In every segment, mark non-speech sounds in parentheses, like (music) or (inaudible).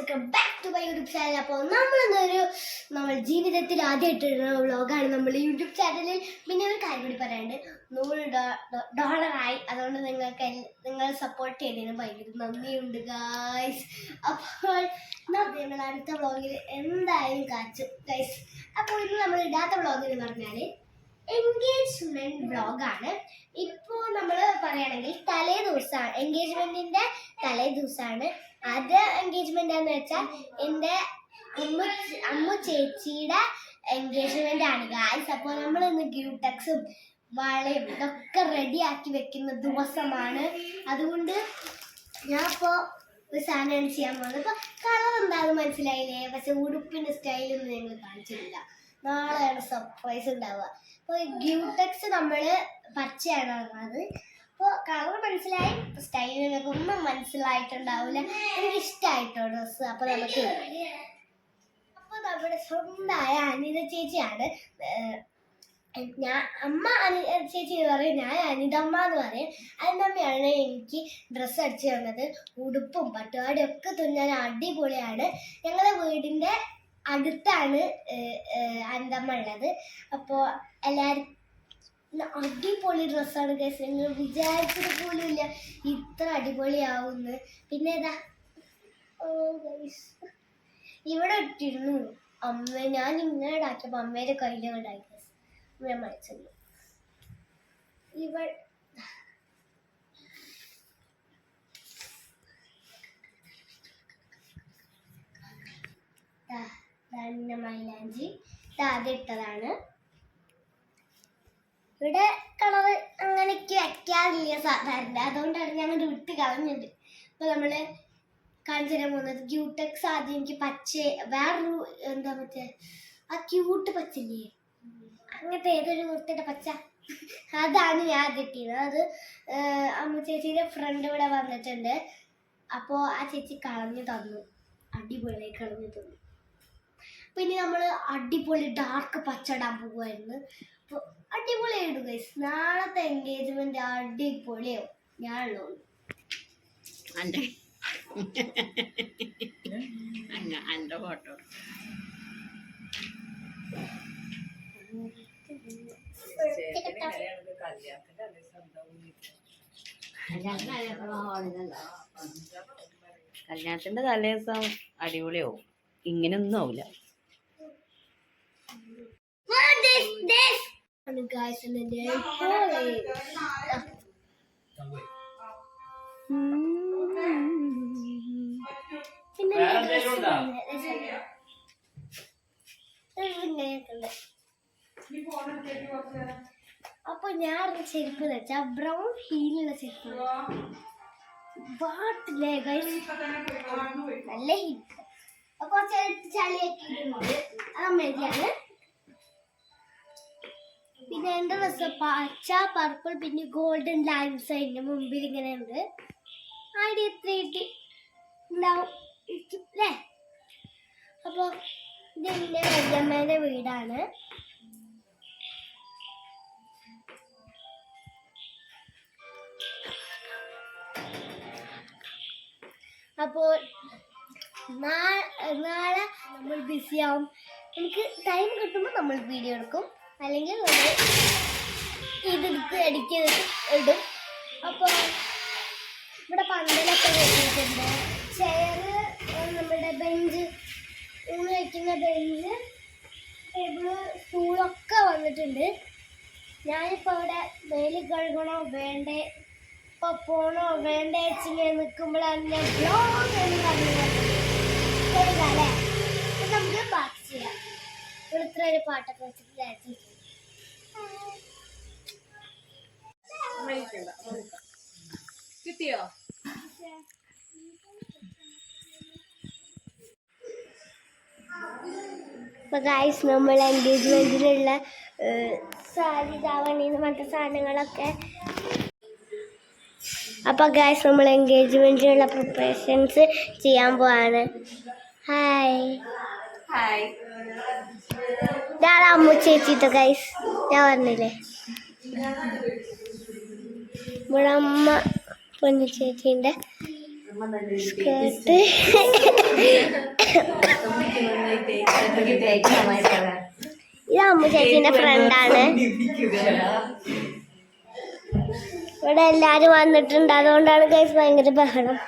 YouTube channel അപ്പോൾ നമ്മളിന്നൊരു നമ്മൾ ജീവിതത്തിൽ ആദ്യമായിട്ടിടുന്ന വ്ളോഗാണ് നമ്മൾ യൂട്യൂബ് ചാനലിൽ പിന്നെ ഒരു കാര്യം കൂടി പറയാണ്ട് നൂറ് ഡോളറായി അതുകൊണ്ട് നിങ്ങൾക്ക് നിങ്ങൾ സപ്പോർട്ട് ചെയ്തതിന് ഭയങ്കര നന്ദിയുണ്ട് ഗായ്സ് അപ്പോൾ നമ്മൾ അടുത്ത വ്ളോഗിൽ എന്തായാലും കാച്ചു ഗൈസ് അപ്പോൾ ഇന്ന് നമ്മൾ ഇടാത്ത വ്ളോഗ് എന്ന് പറഞ്ഞാൽ എൻഗേജ്മെന്റ് വ്ളോഗാണ് ഇപ്പോൾ നമ്മൾ പറയുകയാണെങ്കിൽ തലേ ദിവസമാണ് എൻഗേജ്മെന്റിന്റെ തലേ ദിവസമാണ് അത് എൻഗേജ്മെന്റ് എന്ന് വെച്ചാൽ എന്റെ അമ്മ അമ്മ ചേച്ചിയുടെ എൻഗേജ്മെന്റ് ആണ്. ഗായ്സ് അപ്പോൾ നമ്മൾ ഇന്ന് ഗ്യൂട്ടക്സും വളയും ഇതൊക്കെ റെഡിയാക്കി വെക്കുന്ന ദിവസമാണ്. അതുകൊണ്ട് ഞാൻ ഇപ്പോ ഒരു സാധനമാണ് ചെയ്യാൻ പോകുന്നത് അപ്പോൾ കളർ എന്താണെന്ന് മനസ്സിലായില്ലേ? പക്ഷെ ഉടുപ്പിന്റെ സ്റ്റൈലൊന്നും ഞങ്ങൾ കാണിച്ചിട്ടില്ല. നാളെയാണ് സർപ്രൈസ് ഉണ്ടാവുക. അപ്പോൾ ഗ്യൂടെക്സ് നമ്മൾ പച്ചയാണ് ഇടുന്നത് അപ്പോൾ കളർ മനസ്സിലായി സ്റ്റൈൽ നിങ്ങൾക്ക് ഒന്നും മനസ്സിലായിട്ടുണ്ടാവില്ല എനിക്ക് ഇഷ്ടമായിട്ടോ ഡ്രസ്സ്? അപ്പോൾ നമുക്ക് അപ്പോൾ നമ്മുടെ സ്വന്തമായ അനിത ചേച്ചിയാണ് ഞാൻ അമ്മ അനി ചേച്ചി എന്ന് പറയും ഞാൻ അനിതമ്മ എന്ന് പറയും. അനിതമ്മയാണ് എനിക്ക് ഡ്രസ്സ് അടിച്ചു തന്നത്. ഉടുപ്പും പട്ടുപാടിയും ഒക്കെ തുന്നാൻ അടിപൊളിയാണ്. ഞങ്ങളുടെ വീടിന്റെ അടുത്താണ് അനിതമ്മ ഉള്ളത്. അപ്പോൾ എല്ലാവരും അടിപൊളി ഡ്രസ്സാണ് കേസ് നിങ്ങൾ വിചാരിച്ചത് പോലും ഇല്ല ഇത്ര അടിപൊളിയാവുന്ന്. പിന്നെ ഏതാ? ഓ ഗൈസ് ഇവിടെ ഇട്ടിരുന്നു. അമ്മ ഞാൻ ഇങ്ങനെ ഇടാക്കിയപ്പോ അമ്മേടെ കയ്യിൽ ഉണ്ടായി guys. ഞാൻ മരിച്ചു ഇവ മൈലാഞ്ചി. ഇട്ടതാണ്. ഇവിടെ കളറ് അങ്ങനെയൊക്കെ വയ്ക്കാറില്ല സാധാരണ. അതുകൊണ്ടാണ് ഞങ്ങൾ വിട്ട് കളഞ്ഞത്. ഇപ്പൊ നമ്മൾ കാണിച്ചു പോകുന്നത് ക്യൂട്ടക്സ് ആദ്യം എനിക്ക് പച്ച വേറൊരു എന്താ മറ്റേ ആ ക്യൂട്ട് പച്ചല്ലേ അങ്ങനത്തെ ഏതൊരു വൃത്തിയുടെ പച്ച? അതാണ് ഞാൻ കിട്ടിയത്. അത് അമ്മ ചേച്ചിയുടെ ഫ്രണ്ട് ഇവിടെ വന്നിട്ടുണ്ട്. അപ്പോൾ ആ ചേച്ചി കളഞ്ഞു തന്നു. അടിപൊളിയായി കളഞ്ഞു തന്നു. പിന്നെ നമ്മൾ അടിപൊളി ഡാർക്ക് പച്ച ഇടാൻ പോകുമായിരുന്നു അപ്പോൾ അടിപൊളിയായിട്ട് ഗൈസ് നാളത്തെ എൻഗേജ്മെന്റ് അടിപൊളിയാവും. ഞാനുള്ളൂ അന്ന അന്റെ ഫോട്ടോ കല്യാണത്തിന്റെ തലേ ദിവസം അടിപൊളിയാവും ഇങ്ങനെയൊന്നും ആവില്ല ഗൈസ് എന്റെ പോലെ പിന്നെ ഇങ്ങനെയൊക്കെ അപ്പൊ ഞാൻ ചെരുപ്പ് വെച്ചാ ബ്രൗൺ ഹീലുള്ള ചെരുപ്പ് പാട്ടില്ലേ ഗൈസ് നല്ല ഹീൽ അപ്പൊ കുറച്ച് ചളിയൊക്കെ ഇടുന്നുണ്ട് അത് അമ്മേതിയാണ് പിന്നെ എന്റെ ഡ്രസ് പച്ച പർപ്പിൾ പിന്നെ ഗോൾഡൻ ലൈൻസ് അതിന്റെ മുമ്പിൽ ഇങ്ങനെ ഉണ്ട് ആടി എത്ര കിട്ടി. ഉണ്ടാവും. അപ്പൊ ഇത് എന്റെ വല്യമ്മേന്റെ വീടാണ്. അപ്പോൾ നാളെ നമ്മൾ ബിസിയാവും എനിക്ക് ടൈം കിട്ടുമ്പോൾ നമ്മൾ വീഡിയോ എടുക്കും. അല്ലെങ്കിൽ നമ്മൾ ഇതെടുത്ത് എഡിറ്റ് ഇടും. അപ്പോൾ ഇവിടെ പന്തലൊക്കെ വെച്ചിട്ടുണ്ട്. ചെയറ് നമ്മുടെ ബെഞ്ച് ഊണ് വയ്ക്കുന്ന ബെഞ്ച് ടേബിൾ സ്റ്റൂളൊക്കെ വന്നിട്ടുണ്ട്. ഞാനിപ്പോൾ അവിടെ മേലിൽ കഴുകണോ വേണ്ടേ? ഇപ്പോൾ പോണോ വേണ്ടേ? വെച്ചിങ്ങനെ നിൽക്കുമ്പോഴാണ് ഞാൻ ബ്ലോഗ് എന്ന് പറഞ്ഞത് കഴുകാം അല്ലേ? നമുക്ക് ബാക്കി ചെയ്യാം. ഇവിടെ ഇത്ര ഒരു പാട്ടൊക്കെ വെച്ചിട്ട് കിട്ടിയോ? ഇപ്പൊ ഗായ്സ് നമ്മൾ എൻഗേജ്മെന്റിലുള്ള സാരി ധാവണി മറ്റു സാധനങ്ങളൊക്കെ. അപ്പൊ ഗായ്സ് നമ്മൾ എൻഗേജ്മെന്റിലുള്ള പ്രിപ്പറേഷൻസ് ചെയ്യാൻ പോവാണ്. ഹായ് ഹായ് ഇതാണ് അമ്മു ചേച്ചിട്ടോ ഗൈസ് ഞാൻ പറഞ്ഞില്ലേ ഇവിടെ അമ്മ പൊന്നു ചേച്ചീന്റെ സ്കേർട്ട് ഇത് അമ്മു ചേച്ചീന്റെ ഫ്രണ്ടാണ് ഇവിടെ എല്ലാരും വന്നിട്ടുണ്ട് അതുകൊണ്ടാണ് ഗൈസ് ഭയങ്കര ബഹളം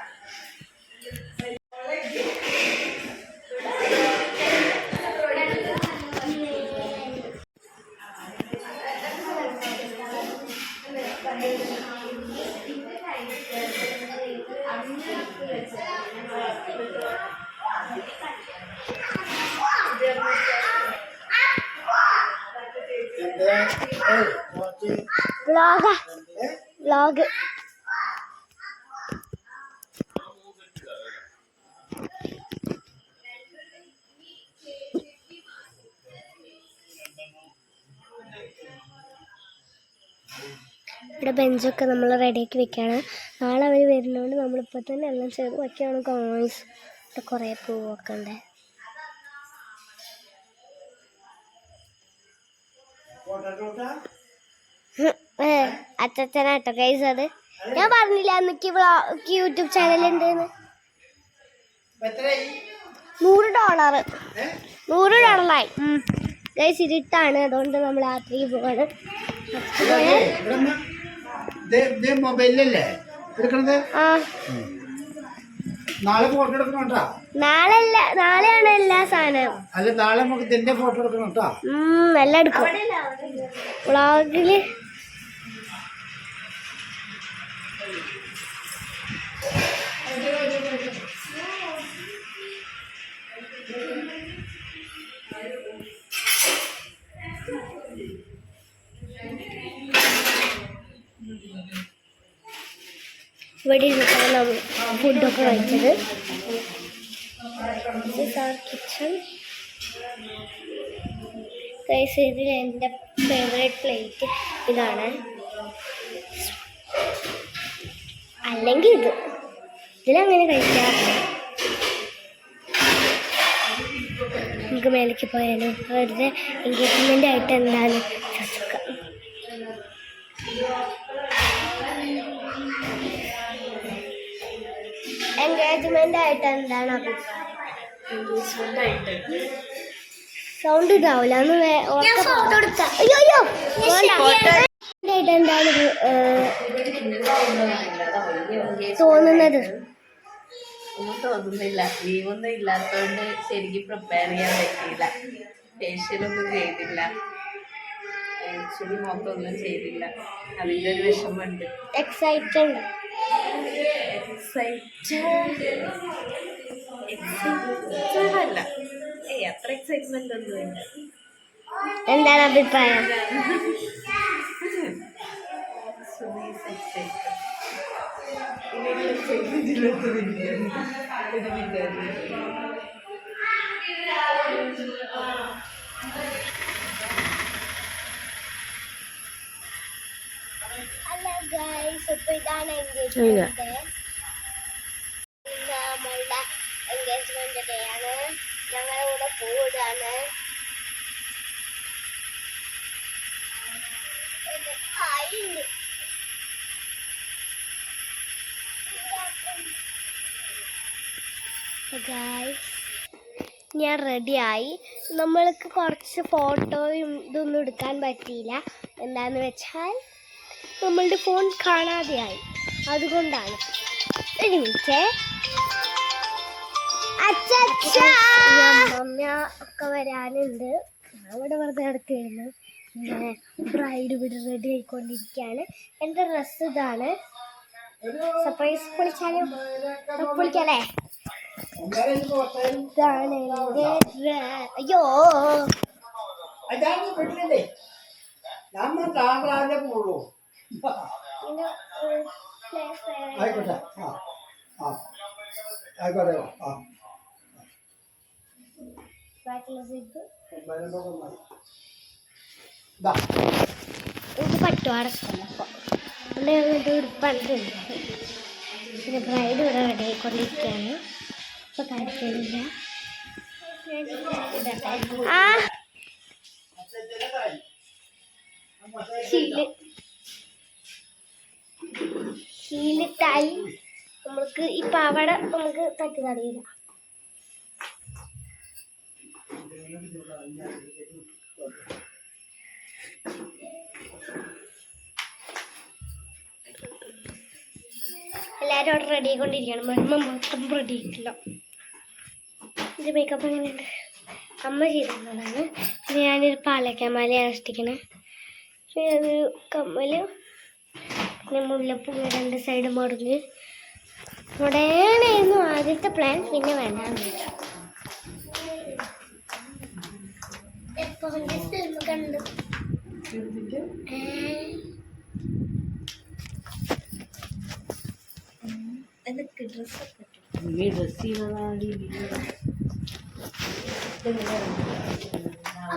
വ്ളോഗ വ്ളോഗ് ഇവിടെ ബെഞ്ചൊക്കെ നമ്മൾ റെഡിയാക്കി വെക്കുകയാണ് നാളെ അവർ വരുന്നതുകൊണ്ട് നമ്മളിപ്പോൾ തന്നെ എല്ലാം ചെയ്ത് വയ്ക്കുകയാണ് കോൺസ് ഇവിടെ കുറേ പൂവൊക്കെ ഉണ്ട്. അച്ഛനാട്ടോ കൈസ് അത്. ഞാൻ പറഞ്ഞില്ല അന്നക്ക് യൂട്യൂബ് ചാനൽ ഉണ്ടെന്ന് നൂറ് ഡോളർ നൂറ് ഡോളറായി ഗൈസ് ഇരുട്ടാണ് അതുകൊണ്ട് നമ്മൾ രാത്രി പോവാണ്. മൊബൈലിലല്ലേ? എടുക്കണത്? ആ. നാളെ ഫോട്ടോ എടുക്കണം കേട്ടാ നാളെ അല്ല നാളെയാണ് എല്ലാ സാധനവും. അല്ല നാളെ നമുക്ക് ഇതിന്റെ ഫോട്ടോ എടുക്കണം കേട്ടോ എല്ലാം എടുക്കും. വ്ളോഗിൽ ഫുഡൊക്കെ കഴിച്ചത്. കിച്ചൺ ഗൈസ് ഇതിൽ എന്റെ ഫേവറേറ്റ് പ്ലേറ്റ് ഇതാണ്. അല്ലെങ്കിൽ ഇത്. ഇതിലങ്ങനെ കഴിക്കാറില്ല നമുക്ക് മേലേക്ക് പോയാലും? അവരുടെ എൻഗേജ്മെന്റ് ആയിട്ട് എന്താണ് എൻഗേജ്മെന്റ് ആയിട്ട് എന്താണ് സൗണ്ട് ഉണ്ടാവില്ല പറ. അയ്യോ അയ്യോ. വേണ്ട. ആയിട്ട് എന്താണ് തോന്നുന്നത്? ഒന്നും തോന്നുന്നില്ല. ലീവൊന്നും ഇല്ലാത്തതുകൊണ്ട് ശരിക്കും പ്രിപ്പയർ ചെയ്യാൻ പറ്റിയില്ല. ഫേഷ്യലൊന്നും ചെയ്തില്ല. ആക്ച്വലി മൊത്തമൊന്നും ചെയ്തില്ല. അതിന്റെ ഒരു വിഷമമുണ്ട്. എക്സൈറ്റഡ് എക്സൈറ്റഡ് അല്ല ഏയ് അത്ര എക്സൈറ്റ്മെന്റ് ഒന്നും ഇല്ല. എന്താണ് അഭിപ്രായം? സുനീസ് ഗൈസ് ഇപ്പൊ ഇതാണ് എൻഗേജ്മെന്റ് നമ്മളുടെ എൻഗേജ്മെന്റ് ഡേ ആണ്. ഞങ്ങളുടെ കൂടെ ഗൈസ് ഞാൻ റെഡിയായി നമ്മൾക്ക് കുറച്ച് ഫോട്ടോയും ഇതൊന്നും എടുക്കാൻ പറ്റിയില്ല. എന്താന്ന് വെച്ചാൽ നമ്മളുടെ ഫോൺ കാണാതെയായി. അതുകൊണ്ടാണ്. ഒരു മിനിറ്റ്. അമ്മ ഒക്കെ വരാനുണ്ട്. ഞാൻ ഇവിടെ വെറുതെ അടുത്തിരുന്നു ഇങ്ങനെ ബ്രൈഡ് ഇവിടെ റെഡി ആയിക്കൊണ്ടിരിക്കുകയാണ്. എന്റെ ഡ്രസ്സ് ഇതാണ്. സർപ്രൈസ് പൊളിച്ചാലും? പൊളിക്കല്ലേ? ഇതാണ് എന്റെ അയ്യോ. അതാണ് വീട്ടിലല്ലേ നമ്മൾ താങ്കളാതെ പോളൂ ആയിക്കോട്ടെ. ആ. ആ. ആയിക്കോട്ടെ. ആ. ഇതാ പറ്റും? അതുകൊണ്ട് ഞാൻ എന്നിട്ട് ഉടുപ്പണ്ടിട്ടുണ്ട് പിന്നെ ബ്രൈഡ് ഇവിടെ റെഡി ആയിക്കൊണ്ടിരിക്കുകയാണ്. ഇപ്പൊ കാര്യത്തില്ല ആ. ഹീൽ ഹീലിട്ടായി നമുക്ക് ഈ അവിടെ നമുക്ക് തട്ടി തടയില്ല എല്ലാവരും അവിടെ റെഡി കൊണ്ടിരിക്കണം മമ്മ മൊത്തം റെഡി ആയിട്ടില്ല. ഇത് മേക്കപ്പ് എങ്ങനെയുണ്ട് അമ്മ ചെയ്തിരുന്നതാണ് ഞാനൊരു പാലക്കാമാലയാണ് ഇഷ്ടിക്കണേ പിന്നെ അതൊരു കമ്മൽ പിന്നെ മുല്ലപ്പൂ രണ്ട് സൈഡ് മുറിഞ്ഞ് ഇവിടെയാണായിരുന്നു ആദ്യത്തെ പ്ലാൻ പിന്നെ വേണ്ട കണ്ടു? എനിക്ക് ഡ്രസ്സൊക്കെ നീ ഡ്രസ് ചെയ്യുന്നതാണ്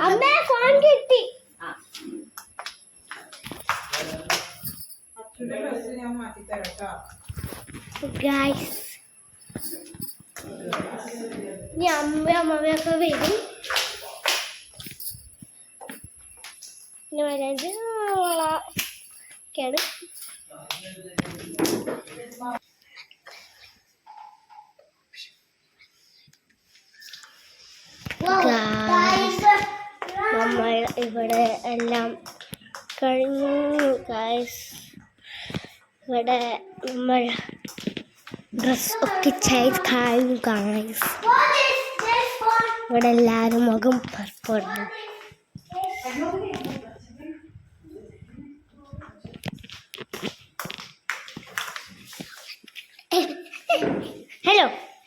അമ്മ ഫോൺ കിട്ടി. ഇനി അമ്മ അമ്മയൊക്കെ വരും പിന്നെ വരാണ്ട് ഒക്കെയാണ് നമ്മൾ ഇവിടെ എല്ലാം കഴിഞ്ഞു ഗായ്സ് ഇവിടെ നമ്മൾ ഡ്രസ് ഒക്കെ ചെയ്ത് കഴിഞ്ഞു ഗായ്സ് ഇവിടെ എല്ലാവരും മുഖം പർപ്പുണ്ട്. ഹലോ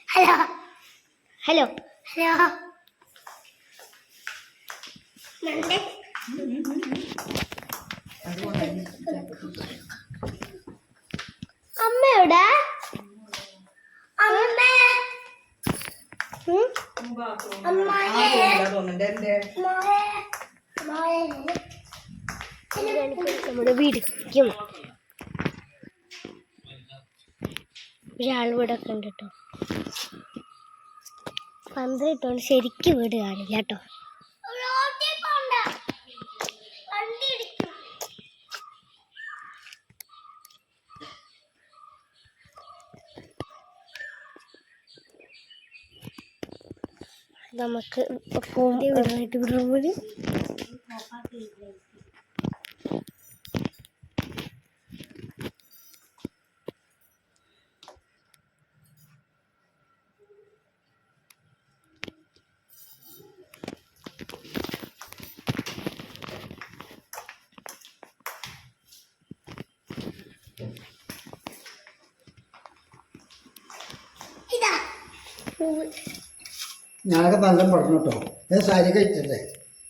ഹലോ ഹലോ ഹലോ ഒരാൾ ഇവിടെ ഒക്കെ ഉണ്ട് കേട്ടോ പന്ത് കിട്ടുകൊണ്ട് ശരിക്കും വീട് കാണില്ല കേട്ടോ. നമുക്ക് പോകുമ്പോൾ ഞാനൊക്കെ നല്ല പഠനം കേട്ടോ. ഞാൻ സാരി കഴിച്ചല്ലേ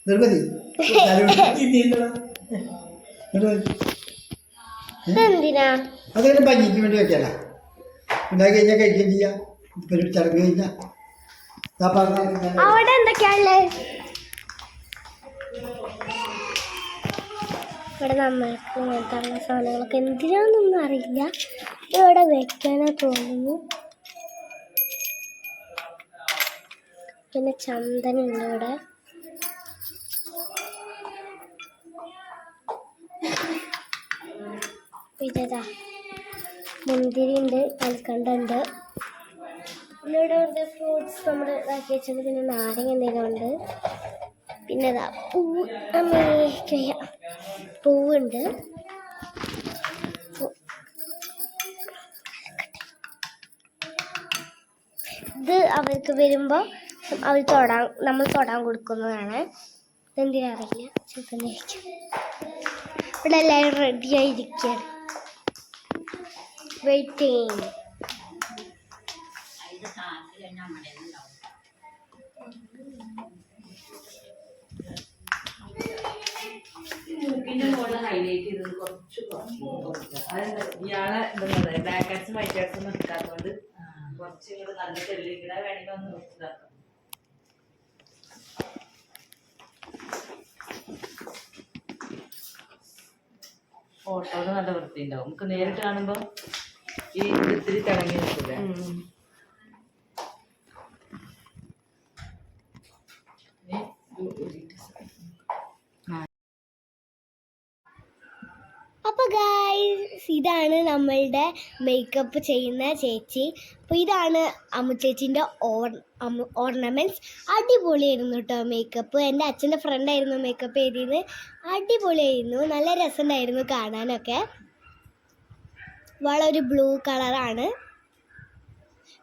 നിർമ്മതി (laughs) അതെല്ലാം അതൊക്കെ ഭംഗിക്ക് വേണ്ടി വെക്കാനാ ഉണ്ടാക്കി കഴിഞ്ഞാൽ കഴിക്കുകയും ചെയ്യാം. ഇപ്പൊ ഒരു ചടങ്ങ് കഴിഞ്ഞാൽ പറഞ്ഞ. അവിടെ എന്തൊക്കെയാണല്ലേ ഇവിടെ നമ്മൾക്ക് ഇങ്ങനത്തെ സാധനങ്ങളൊക്കെ. എന്തിനാണെന്നൊന്നും അറിയില്ല. ഇവിടെ വെക്കാനാ തോന്നുന്നു. പിന്നെ ചന്ദനുണ്ട് ഇവിടെ പിന്നെ ഇതാ മുന്തിരി ഉണ്ട് കൽക്കണ്ടുണ്ട് പിന്നെ ഇവിടെ വെറുതെ ഫ്രൂട്ട്സ് നമ്മൾ ഇതാക്കി വെച്ചത് പിന്നെ നാരങ്ങ എന്തെങ്കിലും ഉണ്ട്. പിന്നെ ഇതാ പൂ അമ്മയ്ക്ക് പൂവുണ്ട്. ഇത് അവർക്ക് വരുമ്പോൾ അവർ തൊടാൻ നമ്മൾ തൊടാൻ കൊടുക്കുന്നതാണ്. എന്തിനറിയില്ല കഴിക്കും ഇവിടെ എല്ലാവരും റെഡി ആയിരിക്കുകയാണ് വെയിറ്റിംഗ് ഇയാളെ ബ്ലാക്ക് ആർട്സും വൈറ്റ് നിർത്താത്തതുകൊണ്ട് കുറച്ച് നല്ല തെളിയിക്കണ വേണമെങ്കിൽ ഒന്ന് നിർത്തിതാക്കാം ഫോട്ടോയിൽ നല്ല വൃത്തി ഉണ്ടാവും നമുക്ക് നേരിട്ട് കാണുമ്പോ ഈ ഇത് ഇത്തിരി തിളങ്ങി നിൽക്കില്ല അപ്പോൾ ഗായ്സ് ഇതാണ് നമ്മളുടെ മേക്കപ്പ് ചെയ്യുന്ന ചേച്ചി. അപ്പോൾ ഇതാണ് അമ്മു ചേച്ചിന്റെ ഓർ ഓർണമെന്റ്സ് അടിപൊളിയായിരുന്നു കേട്ടോ മേക്കപ്പ് എന്റെ അച്ഛന്റെ ഫ്രണ്ടായിരുന്നു മേക്കപ്പ് ചെയ്തിരുന്നത് അടിപൊളിയായിരുന്നു. നല്ല രസമുണ്ടായിരുന്നു കാണാനൊക്കെ. വള ഒരു ബ്ലൂ കളറാണ്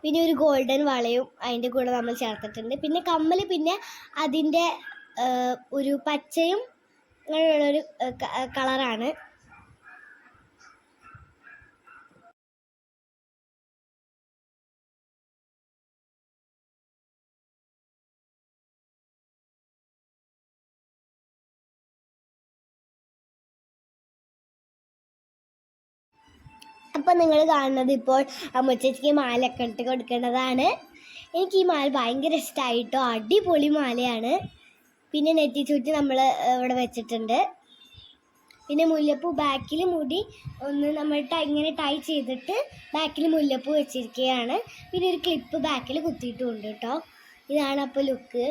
പിന്നെ ഒരു ഗോൾഡൻ വളയും അതിന്റെ കൂടെ നമ്മൾ ചേർത്തിട്ടുണ്ട്. പിന്നെ കമ്മൽ പിന്നെ അതിന്റെ ഒരു പച്ചയും അങ്ങനെയുള്ളൊരു കളറാണ് അപ്പം നിങ്ങൾ കാണുന്നത് ഇപ്പോൾ അമ്മച്ചേച്ചിക്ക് മാലൊക്കെ ഇട്ട് കൊടുക്കേണ്ടതാണ്. എനിക്ക് ഈ മാല ഭയങ്കര ഇഷ്ടമായിട്ടോ അടിപൊളി മാലയാണ്. പിന്നെ നെറ്റി ചുറ്റി നമ്മൾ ഇവിടെ വെച്ചിട്ടുണ്ട്. പിന്നെ മുല്ലപ്പൂ ബാക്കിൽ മുടി ഒന്ന് നമ്മൾ ഇങ്ങനെ ടൈ ചെയ്തിട്ട് ബാക്കിൽ മുല്ലപ്പൂ വെച്ചിരിക്കുകയാണ്. പിന്നെ ഒരു ക്ലിപ്പ് ബാക്കിൽ കുത്തിയിട്ടുമുണ്ട് കേട്ടോ ഇതാണ് അപ്പോൾ ലുക്ക്.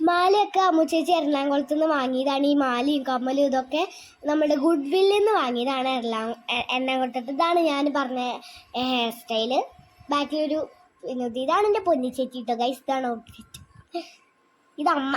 മാലയൊക്കെ ചേച്ചി എറണാകുളത്ത് നിന്ന് വാങ്ങിയതാണ്. ഈ മാലയും കമ്മലും ഇതൊക്കെ നമ്മുടെ ഗുഡ് വില്ലിൽ നിന്ന് വാങ്ങിയതാണ് എറണാ എറണാകുളത്ത് ഇതാണ് ഞാൻ പറഞ്ഞ ഹെയർ സ്റ്റൈൽ ബാക്കിലൊരു ഇതാണ് എന്റെ പൊന്നി ചേച്ചി കേട്ടോ ഗൈസ് ഇതാണ് ഔട്ട്ഫിറ്റ് ഇതമ്മ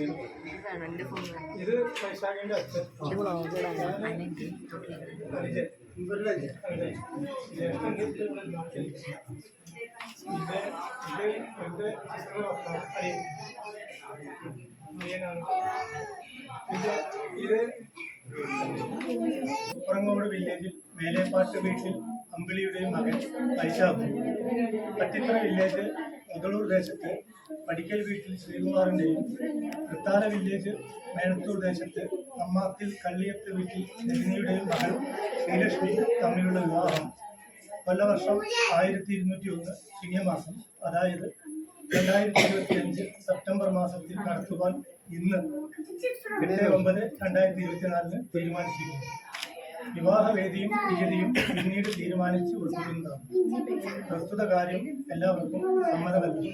ഇത് വൈശാഖിന്റെ അച്ഛൻ. ഫോൺ ഇത് പുറങ്ങോട് വില്ലേജിൽ മേലേപ്പാട്ട് വീട്ടിൽ അമ്പിളിയുടെയും മകൻ വൈശാഖ്. പട്ടിത്തറ വില്ലേജ് മുതലൂർ ദേശത്ത് പടിക്കൽ വീട്ടിൽ ശ്രീകുമാറിന്റെയും തൃത്താല വില്ലേജ് മേനത്തൂർ ദേശത്ത് അമ്മാത്തിൽ കള്ളിയത്ത് വീട്ടിൽ രജനിയുടെയും മകൾ ശ്രീലക്ഷ്മി തമ്മിലുള്ള വിവാഹം. കൊല്ലവർഷം ആയിരത്തി ഇരുന്നൂറ്റി ഒന്ന് ചിങ്ങമാസം അതായത് രണ്ടായിരത്തി ഇരുപത്തി അഞ്ച് സെപ്റ്റംബർ മാസത്തിൽ നടത്തുവാൻ ഇന്ന് എട്ട് ഒമ്പത് രണ്ടായിരത്തി ഇരുപത്തിനാലിന് തീരുമാനിച്ചിരിക്കുന്നു. വിവാഹവേദിയും തീയതിയും പിന്നീട് തീരുമാനിച്ച് ഉൾപ്പെടുന്നതാണ് പ്രസ്തുത കാര്യം എല്ലാവർക്കും സമ്മതമല്ല?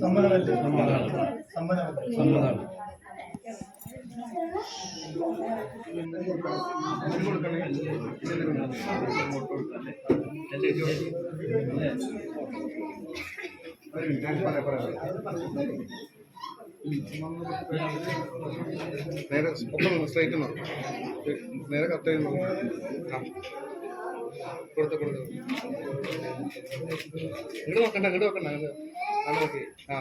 സമ്മതമല്ലേ? സമ്മതമല്ലേ? നേരെ ഒപ്പം സ്ട്രൈറ്റ് നേരെ കറക്റ്റ് ചെയ്യുന്നു കൊടുത്ത ഇങ്ങോട്ട് നോക്കണ്ട ഇങ്ങോട്ട് നോക്കണ്ട അങ്ങോട്ട് നോക്കി. ആ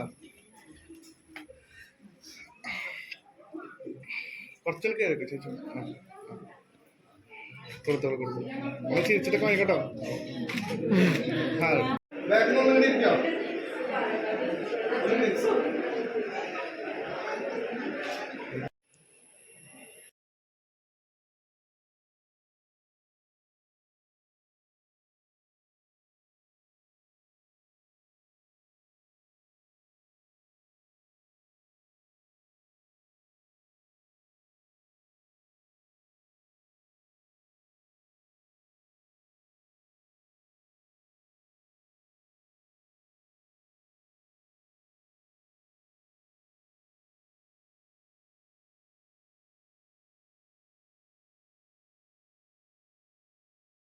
കുറച്ചൊക്കെ ആയിരിക്കും ചേച്ചി. കൊടുത്തോളൂ കൊടുത്തു നിങ്ങൾ ചിരിച്ചിട്ടൊക്കെ വാങ്ങിക്കോട്ടോ ആ. ബാക്കിൽ നിന്ന്